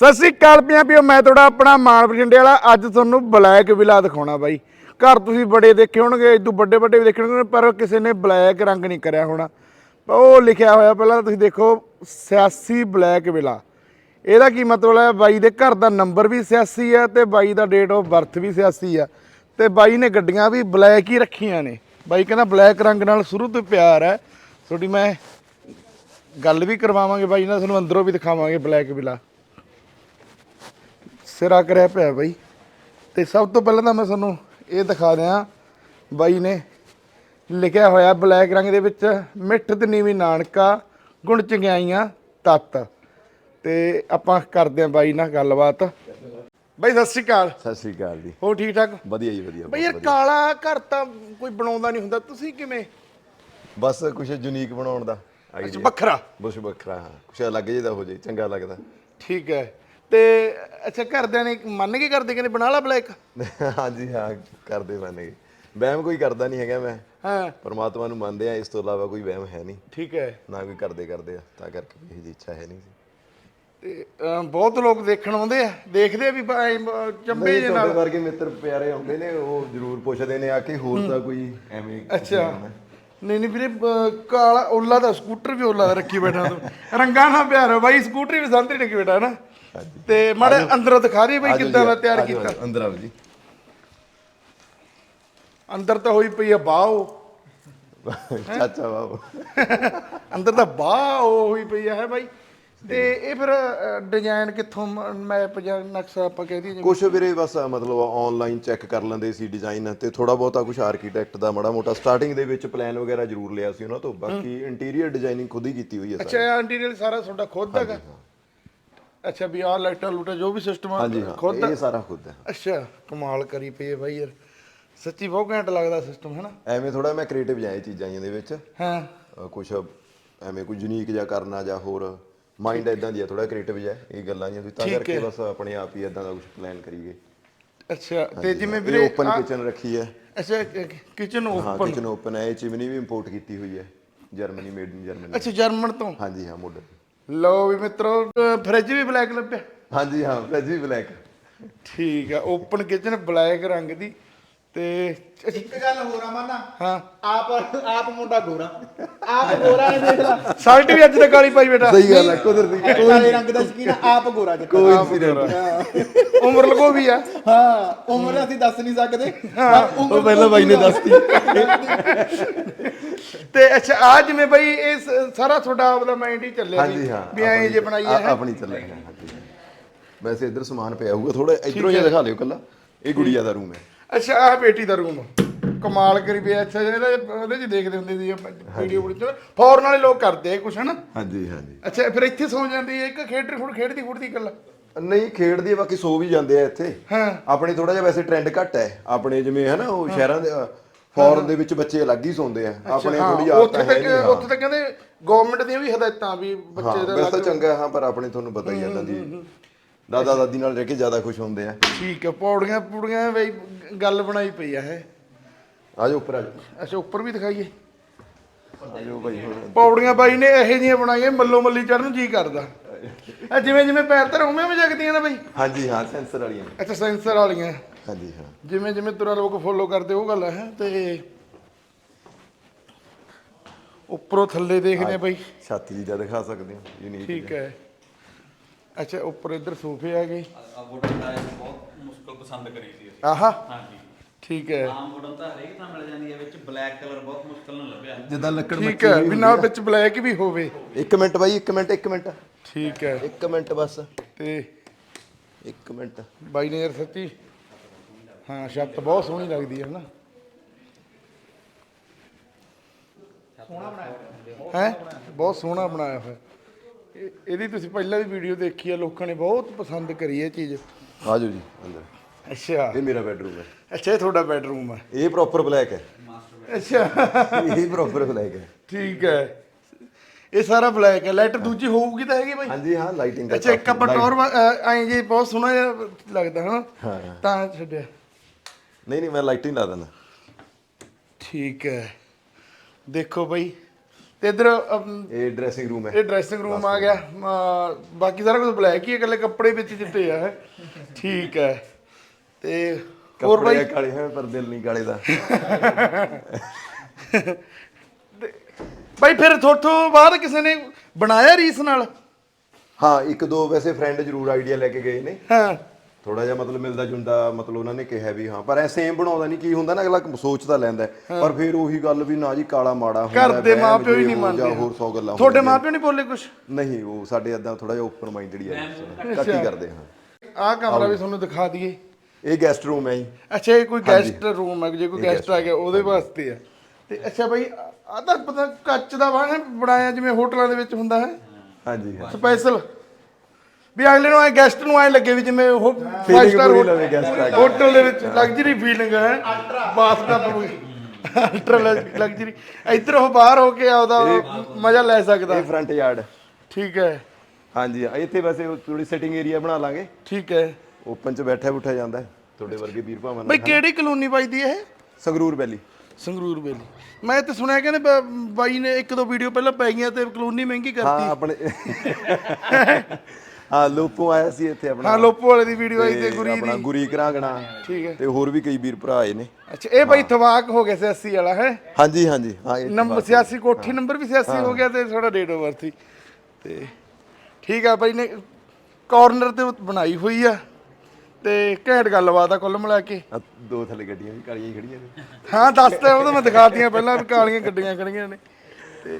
ਸਤਿ ਸ੍ਰੀ ਅਕਾਲ ਪੰਜਾਬੀਓ ਮੈਂ ਤੁਹਾਡਾ ਆਪਣਾ ਮਾਨ ਬਠਿੰਡੇ ਵਾਲਾ। ਅੱਜ ਤੁਹਾਨੂੰ ਬਲੈਕ ਵਿਲਾ ਦਿਖਾਉਣਾ ਬਾਈ। ਘਰ ਤੁਸੀਂ ਬੜੇ ਦੇਖੇ ਹੋਣਗੇ, ਇਦੋਂ ਵੱਡੇ ਵੱਡੇ ਵੀ ਦੇਖੇ ਹੋਣਗੇ, ਪਰ ਕਿਸੇ ਨੇ ਬਲੈਕ ਰੰਗ ਨਹੀਂ ਕਰਿਆ ਹੋਣਾ। ਉਹ ਲਿਖਿਆ ਹੋਇਆ ਪਹਿਲਾਂ ਤੁਸੀਂ ਦੇਖੋ 86 ਬਲੈਕ ਵਿਲਾ। ਇਹਦਾ ਕੀ ਮਤਲਬ ਹੈ? ਬਾਈ ਦੇ ਘਰ ਦਾ ਨੰਬਰ ਵੀ ਸਿਆਸੀ ਆ ਤੇ ਬਾਈ ਦਾ ਡੇਟ ਆਫ ਬਰਥ ਵੀ ਸਿਆਸੀ ਆ। ਤੇ ਬਾਈ ਨੇ ਗੱਡੀਆਂ ਵੀ ਬਲੈਕ ਹੀ ਰੱਖੀਆਂ ਨੇ। ਬਾਈ ਕਹਿੰਦਾ ਬਲੈਕ ਰੰਗ ਨਾਲ ਸ਼ੁਰੂ ਤੋਂ ਪਿਆਰ ਹੈ। ਤੁਹਾਡੀ ਮੈਂ ਗੱਲ ਵੀ ਕਰਵਾਵਾਂਗੇ ਬਾਈ, ਨਾਲ ਤੁਹਾਨੂੰ ਅੰਦਰੋਂ ਵੀ ਦਿਖਾਵਾਂਗੇ ਬਲੈਕ ਵਿਲਾ। ਸਿਰਾ ਕਰਿਆ ਪਿਆ ਬਾਈ। ਤੇ ਸਭ ਤੋਂ ਪਹਿਲਾਂ ਤਾਂ ਮੈਂ ਤੁਹਾਨੂੰ ਇਹ ਦਿਖਾ ਦਿਆਂ ਬਾਈ ਨੇ ਲਿਖਿਆ ਹੋਇਆ ਬਲੈਕ ਰੰਗ ਦੇ ਵਿੱਚ ਮਿੱਠ ਤੇ ਨੀਵੀਂ ਨਾਨਕਾ ਗੁਣ ਚੰਗਿਆਈਆਂ ਤਤ। ਤੇ ਆਪਾਂ ਕਰਦੇ ਆਂ ਬਾਈ ਨਾਲ ਗੱਲਬਾਤ। ਬਾਈ ਸਤਿ ਸ਼੍ਰੀ ਅਕਾਲ। ਸਤਿ ਸ੍ਰੀ ਅਕਾਲ ਜੀ। ਹੋ ਠੀਕ ਠਾਕ? ਵਧੀਆ ਜੀ ਵਧੀਆ ਬਾਈ ਯਾਰ ਕਾਲਾ ਘਰ ਤਾਂ ਕੋਈ ਬਣਾਉਂਦਾ ਨਹੀਂ ਹੁੰਦਾ। ਤੁਸੀਂ ਕਿਵੇਂ? ਬਸ ਕੁਝ ਯੂਨੀਕ ਬਣਾਉਣ ਦਾ। ਅੱਛਾ ਆਈਡੀਆ ਵੱਖਰਾ? ਬੁਸ਼ ਵੱਖਰਾ ਹਾਂ। ਕੁਛ ਅਲੱਗ ਜਿਹਾ ਦਾ ਹੋ ਜਾਏ ਚੰਗਾ ਲੱਗਦਾ। ਠੀਕ ਹੈ। ਤੇ ਅੱਛਾ ਘਰਦਿਆਂ ਨੇ ਮੰਨ ਕੇ ਕਰਦੇ ਕਹਿੰਦੇ ਬਣਾ ਲਾ ਬਲੈਕ? ਹਾਂਜੀ ਹਾਂ ਕਰਦੇ ਮੰਨਗੇ ਵਹਿਮ ਕੋਈ ਕਰਦਾ ਨਹੀਂ ਹੈਗਾ ਮੈਂ। ਹਾਂ। ਪਰਮਾਤਮਾ ਨੂੰ ਮੰਨਦੇ ਆ ਇਸ ਤੋਂ ਇਲਾਵਾ ਕੋਈ ਵਹਿਮ ਹੈ ਨਹੀਂ। ਠੀਕ ਹੈ। ਨਾ ਕੋਈ ਕਰਦੇ ਕਰਦੇ ਆ ਤਾਂ ਕਰਕੇ ਇਹ ਜੀ ਇੱਛਾ ਹੈ ਨਹੀਂ ਸੀ। ਤੇ ਬਹੁਤ ਲੋਕ ਦੇਖਣ ਆਉਂਦੇ ਆ ਦੇਖਦੇ ਆ ਵੀ ਚੰਬੇ ਦੇ ਤੁਹਾਡੇ ਨਾਲ। ਵਰਗੇ ਮਿੱਤਰ ਪਿਆਰੇ ਆਉਂਦੇ ਨੇ ਉਹ ਜ਼ਰੂਰ ਪੁੱਛਦੇ ਨੇ ਆ ਕਿ ਹੋਰ ਤਾਂ ਕੋਈ ਐਵੇਂ ਅੱਛਾ। ਨਹੀਂ ਨਹੀਂ ਵੀਰੇ ਕਾਲਾ ਓਲਾ ਦਾ ਸਕੂਟਰ ਵੀ ਓਲਾ ਦਾ ਰੱਖੀ ਬੈਠਾ ਤੂੰ। ਰੰਗਾਂ ਨਾਲ ਪਿਆਰ ਹੈ ਬਾਈ ਸਕੂਟਰ ਵੀ ਸੰਤਰੀ ਰੱਖੀ ਬੈਠਾ ਨਾ। ਤੇ ਮਾੜੇ ਅੰਦਰੋਂ ਦਿਖਾ ਰਹੀ ਬਾਈ ਕਿੱਦਾਂ ਦਾ ਤਿਆਰ ਕੀਤਾ। ਅੰਦਰ ਆਓ ਜੀ। ਅੰਦਰ ਤਾਂ ਹੋਈ ਪਈ ਆ ਬਾਹੋ ਚਾਚਾ ਬਾਬੂ ਅੰਦਰ ਤਾਂ ਬਾਹੋ ਹੋਈ ਪਈ ਆ ਹੈ ਬਾਈ। ਤੇ ਇਹ ਫਿਰ ਡਿਜ਼ਾਈਨ ਕਿੱਥੋਂ ਮੈਪ ਜਾਂ ਨਕਸ਼ਾ ਆਪਾਂ ਕਹਿ ਦਈਏ ਕੁਛ ਵੀਰੇ ਬਸ ਮਤਲਬ ਆਨਲਾਈਨ ਚੈੱਕ ਕਰ ਲੈਂਦੇ ਸੀ ਡਿਜ਼ਾਈਨ ਤੇ ਥੋੜਾ ਬਹੁਤਾ ਕੁਛ ਆਰਕੀਟੈਕਟ ਦਾ ਮਾੜਾ ਮੋਟਾ ਸਟਾਰਟਿੰਗ ਦੇ ਵਿੱਚ ਪਲਾਨ ਵਗੈਰਾ ਜ਼ਰੂਰ ਲਿਆ ਸੀ ਉਹਨਾਂ ਤੋਂ। ਬਾਕੀ ਇੰਟੀਰੀਅਰ ਡਿਜ਼ਾਈਨਿੰਗ ਖੁਦ ਹੀ ਕੀਤੀ ਹੋਈ ਹੈ ਸਾਰੀ। ਅੱਛਾ ਇੰਟੀਰੀਅਰ ਸਾਰਾ ਤੁਹਾਡਾ ਖੁਦ ਹੈਗਾ? ਅੱਛਾ ਵੀ ਆਹ ਲਾਈਟਾਂ ਲੂਟਾਂ ਜੋ ਵੀ ਸਿਸਟਮ ਆ ਹਾਂਜੀ ਖੁਦ ਹਾਂ ਇਹ ਸਾਰਾ ਖੁਦ ਹੈ। ਅੱਛਾ ਕਮਾਲ ਕਰੀ ਪਈ ਹੈ ਬਾਈ ਯਾਰ। ਸੱਚੀ ਬਹੁਤ ਘੈਂਟ ਲੱਗਦਾ ਸਿਸਟਮ ਹੈ ਨਾ? ਐਵੇਂ ਥੋੜਾ ਮੈਂ ਕ੍ਰੀਏਟਿਵ ਜਾਏ ਚੀਜ਼ਾਂ ਜਿਹੀਆਂ ਦੇ ਵਿੱਚ। ਹਾਂ। ਕੁਛ ਐਵੇਂ ਕੋਈ ਯੂਨੀਕ ਜਿਹਾ ਕਰਨਾ ਜਾਂ ਹੋਰ। ਮਾਈਂਡ ਇਦਾਂ ਦੀ ਆ ਥੋੜਾ ਕ੍ਰੀਏਟਿਵ ਜਿਹਾ ਇਹ ਗੱਲਾਂ ਜਿਹੀਆਂ। ਤੁਸੀਂ ਤਾਂ ਠੀਕ ਕਰਕੇ ਹੈ। ਬਸ ਆਪਣੇ ਆਪ ਹੀ ਇਦਾਂ ਦਾ ਕੁਝ ਪਲਾਨ ਕਰੀਏ। ਅੱਛਾ ਤੇ ਜਿਵੇਂ ਇਹ ਵੀਰੇ ਓਪਨ ਆਹ- ਕਿਚਨ ਰੱਖੀ ਹੈ। ਅੱਛਾ ਕਿਚਨ ਹਾਂ ਓਪਨ ਕਿਚਨ ਓਪਨ ਹੈ ਇਹ ਚਿਮਨੀ ਵੀ ਇੰਪੋਰਟ ਕੀਤੀ ਹੋਈ ਹੈ ਜਰਮਨੀ ਮੇਡ ਇਨ ਜਰਮਨੀ ਅੱਛਾ ਜਰਮਨ ਤੋਂ? ਹਾਂਜੀ ਹਾਂ ਮਾਡਲ ਲਓ ਵੀ ਮਿੱਤਰੋ ਫ੍ਰਿਜ ਵੀ ਬਲੈਕ ਲੱਭਿਆ। ਹਾਂਜੀ ਹਾਂ ਫ੍ਰਿਜ ਵੀ ਬਲੈਕ ਠੀਕ ਆ ਓਪਨ ਕਿਚਨ ਬਲੈਕ ਰੰਗ ਦੀ। ਤੇ ਇੱਕ ਗੱਲ ਹੋਰ ਆ ਮਾਨਾ। ਹਾਂ। ਆਪ ਆਪ ਮੁੰਡਾ ਗੋਰਾ। ਆਪ ਗੋਰਾ ਨੇ ਦੇਖ ਲਾ। ਸਾਲਟ ਵੀ ਅੱਜ ਤਾਂ ਕਾਲੀ ਪਾਈ ਬੇਟਾ ਸਹੀ ਗੱਲ ਹੈ ਕੁਦਰਤੀ। ਕਾਲੇ ਰੰਗ ਦਾ ਸ਼ਕੀਨ ਆਪ ਗੋਰਾ ਜਿਹਾ ਕੋਈ ਇੰਸੀਡੈਂਟ ਉਮਰ ਲਗੋ ਵੀ ਆ। ਹਾਂ ਉਮਰ ਅਸੀਂ ਦੱਸ ਨਹੀਂ ਸਕਦੇ। ਉਹ ਪਹਿਲਾਂ ਬਾਈ ਨੇ ਦੱਸਤੀ। ਤੇ ਅੱਛਾ ਆ ਜਿਵੇਂ ਬਈ ਇਹ ਸਾਰਾ ਤੁਹਾਡਾ ਆਪਦਾ ਮਾਈਂਡ ਹੀ ਚੱਲਿਆ ਹਾਂ ਵੀ ਐਂ ਜੇ ਬਣਾਈ ਆ- ਹੈ? ਆਪਣੀ ਚੱਲੇ ਹਾਂ ਹਾਂਜੀ। ਵੈਸੇ ਇੱਧਰ ਸਮਾਨ ਪਿਆ ਹੋਊਗਾ ਥੋੜਾ ਇਧਰੋਂ ਜਿਹਾ ਦਿਖਾ ਲਿਓ ਕੱਲਾ ਇਹ ਗੁੜੀਆ ਦਾ ਰੂਮ ਹੈ। ਅੱਛਾ ਆਹ ਬੇਟੀ ਦਾ ਰੂਮ ਕਮਾਲ ਕਰੀ ਪਿਆ ਅੱਛਾ ਇਹਦੇ ਉਹਦੇ ਚ ਦੇਖਦੇ ਹੁੰਦੇ ਸੀ ਵੀਡੀਓ ਵੀਡੀਓ ਫੌਰਨ ਵਾਲੇ ਲੋਕ ਕਰਦੇ ਆ ਕੁਛ ਹਨਾ? ਹਾਂਜੀ ਹਾਂਜੀ। ਅੱਛਾ ਫਿਰ ਇੱਥੇ ਸੌ ਜਾਂਦੀ ਹੈ ਇੱਕ ਖੇਡ ਹੁਣ ਖੇਡਦੀ ਖੁੱਡਦੀ ਗੱਲ ਨਹੀਂ ਖੇਡਦੀ ਬਾਕੀ ਸੋ ਵੀ ਜਾਂਦੇ ਆ ਇੱਥੇ। ਹਾਂ। ਆਪਣੇ ਥੋੜਾ ਜਿਹਾ ਵੈਸੇ ਟ੍ਰੈਂਡ ਘੱਟ ਹੈ ਆਪਣੇ ਜਿਵੇਂ ਹੈ ਨਾ ਉਹ ਸ਼ਹਿਰਾਂ ਦੇ ਫੋਰਨ ਦੇ ਵਿੱਚ ਬੱਚੇ ਅਲੱਗ ਹੀ ਸੌਂਦੇ ਆ। ਆਪਣੇ ਥੋੜੀ ਆਦਤ ਹੈ ਨਹੀਂ ਉੱਥੇ ਤੱਕ ਕਹਿੰਦੇ ਗਵਰਨਮੈਂਟ ਦੀਆਂ ਵੀ ਹਦਾਇਤਾਂ ਵੀ ਬੱਚੇ ਦਾ ਵੈਸੇ ਤਾਂ ਚੰਗਾ ਹਾਂ ਪਰ ਆਪਣੇ ਤੁਹਾਨੂੰ ਪਤਾ ਹੀ ਇਹਨਾਂ ਦੀ ਦਾਦਾ ਦਾਦੀ ਨਾਲ ਰਹਿ ਕੇ ਜ਼ਿਆਦਾ ਖੁਸ਼ ਹੁੰਦੇ ਆ। ਠੀਕ ਹੈ ਪੌੜੀਆਂ ਪੂੜੀਆਂ ਬਈ ਗੱਲ ਬਣਾਈ ਪਈ ਆ ਇਹ। ਆਜੋ ਉੱਪਰ ਆਜੋ ਅੱਛਾ ਉੱਪਰ ਵੀ ਦਿਖਾਈਏ। ਹੁਣ ਪੌੜੀਆਂ ਬਾਈ ਨੇ ਇਹੋ ਜਿਹੀਆਂ ਬਣਾਈਆਂ ਮੱਲੋ ਮੱਲੀ ਚੜਨ ਜੀ ਕਰਦਾ। ਆ ਜਿਵੇਂ ਜਿਵੇਂ ਪੈਰ ਧਰ ਉਵੇਂ ਉਵੇਂ ਜਗਦੀਆਂ ਨਾ ਬਈ। ਹਾਂਜੀ ਹਾਂ ਸੈਂਸਰ ਵਾਲੀਆਂ ਅੱਛਾ ਸੈਂਸਰ ਵਾਲੀਆਂ। ਹਾਂਜੀ ਹਾਂ। ਜਿਵੇਂ ਜਿਵੇਂ ਤੁਰਾ ਲੋਕ ਫੋਲੋ ਕਰਦੇ ਉਹ ਗੱਲ ਹੈ ਤੇ ਉੱਪਰੋਂ ਥੱਲੇ ਦੇਖਦੇ ਆ ਬਈ। ਛਾਤੀ ਜੀ ਦਾ ਦਿਖਾ ਸਕਦੇ ਹੋ ਯੂਨੀਕ ਠੀਕ ਹੈ। ਅੱਛਾ ਉੱਪਰ ਇੱਧਰ ਸੋਫੇ ਆ ਗਏ। ਆ ਵੁਡਨ ਟਾਇਲ ਬਹੁਤ ਮੁਸ਼ਕਲ ਪਸੰਦ ਕਰੀ ਸੀ ਅਸੀਂ। ਆਹਾ। ਹਾਂਜੀ। ਠੀਕ ਹੈ। ਆਮ ਵੁਡਨ ਤਾਂ ਹਰੇਕ ਤਾਂ ਮਿਲ ਜਾਂਦੀ ਹੈ ਵਿੱਚ ਬਲੈਕ ਕਲਰ ਬਹੁਤ ਮੁਸ਼ਕਲ ਨਾਲ ਲੱਭਿਆ। ਜਿੱਦਾਂ ਲੱਕੜ ਠੀਕ ਹੈ ਵੀ ਨਾਲ ਵਿੱਚ ਬਲੈਕ ਵੀ ਹੋਵੇ। ਇੱਕ ਮਿੰਟ ਬਾਈ ਇੱਕ ਮਿੰਟ ਇੱਕ ਮਿੰਟ। ਠੀਕ ਹੈ। ਇੱਕ ਮਿੰਟ ਬਸ। ਤੇ ਇੱਕ ਮਿੰਟ। ਬਾਈ ਨੇ ਯਾਰ ਸੱਚੀ ਹਾਂ ਛੱਤ ਬਹੁਤ ਸੋਹਣੀ ਲੱਗਦੀ ਹੈ ਨਾ ਸੋਹਣਾ ਬਣਾਇਆ ਹੈ? ਬਹੁਤ ਸੋਹਣਾ ਬਣਾਇਆ ਹੋਇਆ। ਇਹ- ਇਹਦੀ ਤੁਸੀਂ ਪਹਿਲਾਂ ਵੀ ਵੀਡੀਓ ਦੇਖੀ ਹੈ ਲੋਕਾਂ ਨੇ ਬਹੁਤ ਪਸੰਦ ਕਰੀ ਇਹ ਚੀਜ਼। ਆਜੋ ਜੀ ਅੰਦਰ। ਅੱਛਾ। ਇਹ ਮੇਰਾ ਬੈਡਰੂਮ ਹੈ। ਅੱਛਾ ਇਹ ਤੁਹਾਡਾ ਬੈਡਰੂਮ ਹੈ। ਇਹ ਪ੍ਰੋਪਰ ਬਲੈਕ ਹੈ। ਅੱਛਾ। ਇਹ ਪ੍ਰੋਪਰ ਬਲੈਕ ਹੈ। ਠੀਕ ਹੈ। ਇਹ ਸਾਰਾ ਬਲੈਕ ਹੈ। ਲਾਈਟ ਦੂਜੀ ਹੋਊਗੀ ਤਾਂ ਹੈਗੀ ਬਾਈ। ਹਾਂਜੀ ਹਾਂ ਲਾਈਟਿੰਗ ਅੱਛਾ ਇੱਕ ਆਪਾਂ ਟੌਰ ਐਂ ਜੀ ਬਹੁਤ ਸੋਹਣਾ ਜਿਹਾ ਲੱਗਦਾ ਹਾਂ। ਹਾਂ। ਤਾਂ ਛੱਡਿਆ। ਨਹੀਂ ਨਹੀਂ ਮੈਂ ਲਾਈਟਿੰਗ ਲਾ ਦਿੰਦਾ। ਠੀਕ ਹੈ। ਦੇਖੋ ਬਈ ਤੇ ਇੱਧਰ ਇਹ ਡਰੈਸਿੰਗ ਰੂਮ ਹੈ। ਇਹ ਡਰੈਸਿੰਗ ਰੂਮ ਆ ਗਿਆ। ਬਾਕੀ ਸਾਰਾ ਕੁਝ ਬਲੈਕ ਹੀ ਹੈ ਇਕੱਲੇ ਕੱਪੜੇ ਵਿੱਚ ਚਿੱਟੇ ਆ ਠੀਕ ਹੈ। ਤੇ ਹੋਰ ਬਾਈ? ਕਾਲੇ ਹੈ ਪਰ ਦਿਲ ਨਹੀਂ ਕਾਲੇ ਦਾ। ਬਾਈ ਫਿਰ ਥੋਥੋਂ ਬਾਅਦ ਕਿਸੇ ਨੇ ਬਣਾਇਆ ਰੀਸ ਨਾਲ? ਹਾਂ ਇੱਕ ਦੋ ਵੈਸੇ ਫਰੈਂਡ ਜ਼ਰੂਰ ਆਈਡੀਆ ਲੈ ਕੇ ਗਏ ਨੇ। ਹਾਂ। ਥੋੜਾ ਜਿਹਾ ਮਤਲਬ ਮਿਲਦਾ ਜੁਲਦਾ ਮਤਲਬ ਉਹਨਾਂ ਨੇ ਕਿਹਾ ਵੀ ਹਾਂ ਪਰ ਐ ਸੇਮ ਬਣਾਉਂਦਾ ਨਹੀਂ ਕੀ ਹੁੰਦਾ ਨਾ ਅਗਲਾ ਸੋਚਦਾ ਲੈਂਦਾ ਹੈ। ਪਰ ਫਿਰ ਉਹੀ ਗੱਲ ਵੀ ਨਾ ਜੀ ਕਾਲਾ ਮਾੜਾ ਹੁੰਦਾ ਘਰ ਦੇ ਵਹਿਮ ਮਾਪਿਓ ਹੀ ਜੇ ਨਹੀਂ ਹੋ ਮੰਨਦੇ ਹੋਰ 100 ਗੱਲਾਂ ਤੁਹਾਡੇ ਹੁੰਦੀਆਂ। ਮਾਪਿਓ ਨਹੀਂ ਬੋਲੇ ਕੁਝ ਨਹੀਂ ਉਹ ਸਾਡੇ ਏਦਾਂ ਥੋੜਾ ਜਿਹਾ ਓਪਨ ਮਾਈਂਡਡ ਹੀ ਆ। ਕੱਟ ਹੀ ਕਰਦੇ ਹਾਂ। ਆਹ ਕਮਰਾ ਵੀ ਤੁਹਾਨੂੰ ਦਿਖਾ ਦਈਏ। ਇਹ ਗੈਸਟ ਰੂਮ ਹੈ ਜੀ। ਅੱਛਾ ਇਹ ਕੋਈ ਗੈਸਟ ਰੂਮ ਹੈ ਜੇ ਕੋਈ ਗੈਸਟ ਆ ਗਿਆ ਉਹਦੇ ਵਾਸਤੇ ਆ। ਤੇ ਅੱਛਾ ਬਾਈ ਆ ਤਾਂ ਪਤਾ ਕੱਚ ਦਾ ਬਣ ਬਣਾਇਆ ਜਿਵੇਂ ਹੋਟਲਾਂ ਦੇ ਵਿੱਚ ਹੁੰਦਾ ਹੈ। ਹਾਂਜੀ ਹਾਂ ਸਪੈਸ਼ਲ। ਵੀ ਅਗਲੇ ਨੂੰ ਐ ਗੈਸਟ ਨੂੰ ਐ ਲੱਗੇ ਵੀ ਜਿਵੇਂ ਉਹ ਫਾਈਵ ਸਟਾਰ ਪੂਰੀ ਲਵੇ guest ਆ ਕੇ। ਹੋਟਲ ਦੇ ਵਿੱਚ ਲਗਜ਼ਰੀ ਫੀਲਿੰਗ ਹੈ। ਬਾਥਟਬ ਅਲਟਰਾ ਲਗਜ਼ਰੀ ਇੱਧਰ ਉਹ ਬਾਹਰ ਹੋ ਕੇ ਆਉਦਾ ਮਜ਼ਾ ਲੈ ਸਕਦਾ। ਇਹ ਫਰੰਟ ਯਾਰਡ ਠੀਕ ਹੈ। ਹਾਂਜੀ ਇੱਥੇ ਵੈਸੇ ਥੋੜੀ ਸਿਟਿੰਗ ਏਰੀਆ ਬਣਾ ਲਾਂਗੇ। ਠੀਕ ਹੈ। ਓਪਨ ਚ ਬੈਠਾ ਬੁੱਠਾ ਜਾਂਦਾ ਹੈ। ਤੁਹਾਡੇ ਵਰਗੇ ਵੀਰ ਭਾਵਾਂ ਬਈ ਨਾਲ ਕਿਹੜੀ ਕਲੋਨੀ ਵੱਜਦੀ ਇਹ? ਸੰਗਰੂਰ ਵੈਲੀ ਸੰਗਰੂਰ ਵੇਲੀ ਮੈਂ ਤੇ ਸੁਣਿਆ ਕਹਿੰਦੇ ਬ- ਬਾਈ ਨੇ ਇੱਕ ਦੋ ਵੀਡੀਓ ਪਹਿਲਾਂ ਪੈ ਗਈਆਂ ਤੇ ਕਲੋਨੀ ਮਹਿੰਗੀ ਹਾਂ ਕਰਤੀ। ਆਪਣੇ ਹਾਂ ਲੋਪੋ ਆਇਆ ਸੀ ਇੱਥੇ ਆਪਣਾ। ਹਾਂ ਲੋਪੋ ਵਾਲੇ ਦੀ ਵੀਡੀਓ ਆਈ ਤੇ ਗੁਰੀ ਆਪਣਾ ਦੀ। ਗੁਰੀ ਘਰਾਂਗਣਾ। ਠੀਕ ਹੈ। ਤੇ ਹੋਰ ਵੀ ਕਈ ਵੀਰ ਭਰਾ ਆਏ ਨੇ। ਅੱਛਾ ਇਹ ਬਾਈ ਥਵਾਕ ਹੋ ਗਿਆ 86 ਵਾਲਾ ਹੈ? ਹਾਂਜੀ ਹਾਂਜੀ। ਹਾਂ ਇਹ ਨੰਬਰ 86 ਕੋਠੀ ਨੰਬਰ ਵੀ 86 ਹੋ ਗਿਆ ਤੇ ਥੋੜਾ ਡੇਟ ਬਰਥ ਸੀ। ਤੇ ਠੀਕ ਆ ਬਾਈ ਨੇ ਕਾਰਨਰ ਤੇ ਬਣਾਈ ਹੋਈ ਆ। ਤੇ ਘੈਂਟ ਗੱਲਬਾਤ ਆ ਕੁੱਲ ਮਿਲਾ ਕੇ। ਆਹ ਦੋ ਥੱਲੇ ਗੱਡੀਆਂ ਵੀ ਕਾਲੀਆਂ ਹੀ ਖੜੀਆਂ ਨੇ। ਹਾਂ ਦੱਸ ਤੇ ਉਹ ਤਾਂ ਮੈਂ ਦਿਖਾਤੀਆਂ ਪਹਿਲਾਂ ਵੀ ਕਾਲੀਆਂ ਗੱਡੀਆਂ ਖੜੀਆਂ ਨੇ। ਤੇ